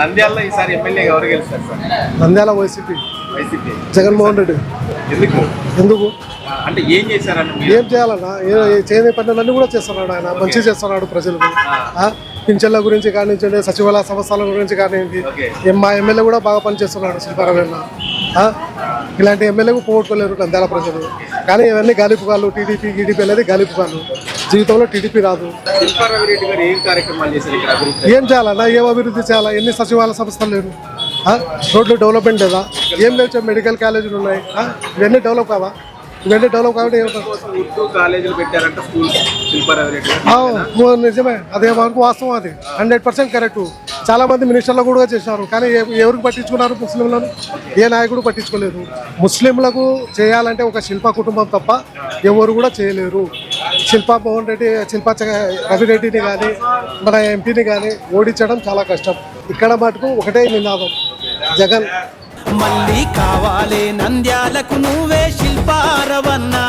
నంద్యాలలో ఈసారి ఎమ్మెల్యే ఎవరు గెలుస్తారు sir? Nandyal YCP. YCP. Jaganmohan Reddy. ఎందుకు? ఎందుకు? అంటే ఏం చేశారని ఏం చేయాలన్నా? ఏ- చేయని పనులన్నీ కూడా చేస్తున్నాడు ఆయన. మంచి చేస్తున్నాడు ప్రజలకు పింఛన్ల గురించి కానివ్వండి సచివాలయ సంస్థల గురించి కానివ్వండి మా ఎమ్మెల్యే కూడా బాగా పనిచేస్తున్నాడు శిల్పారాయణ ఇలాంటి ఎమ్మెల్యేకు పోగొట్టుకోలేరు నంద్యాల ప్రజలు. కానీ ఇవన్నీ గాలిపుకాలు టీడీపీ గీడీపీ అనేది గాలిపుకాలు. జీవితంలో టీడీపీ రాదు. ఏం చేయాలన్నా ఏం అభివృద్ధి చేయాలా? ఎన్ని సచివాలయ సంస్థలు లేవు? రోడ్లు డెవలప్మెంట్ లేదా? ఏం లేవు మెడికల్ కాలేజీలు ఉన్నాయి? ఇవన్నీ డెవలప్ కావా? ఇవన్నీ డెవలప్ కాబట్టి నిజమే. అదే వరకు వాస్తవం అది. Hundred percent correct. చాలా మంది మినిస్టర్లు కూడా చేశారు. కానీ ఎవరికి పట్టించుకున్నారు ముస్లింలను? ఏ నాయకుడు పట్టించుకోలేదు. ముస్లింలకు చేయాలంటే ఒక శిల్ప కుటుంబం తప్ప ఎవరు కూడా చేయలేరు. శిల్పా మోహన్ రెడ్డి శిల్పా రవిరెడ్డిని కానీ మన ఎంపీని కానీ ఓడించడం చాలా కష్టం. ఇక్కడ మటుకు ఒకటే నినాదం. జగన్. మళ్ళీ కావాలే నంద్యాలకు నువ్వే శిల్పారవన్నా.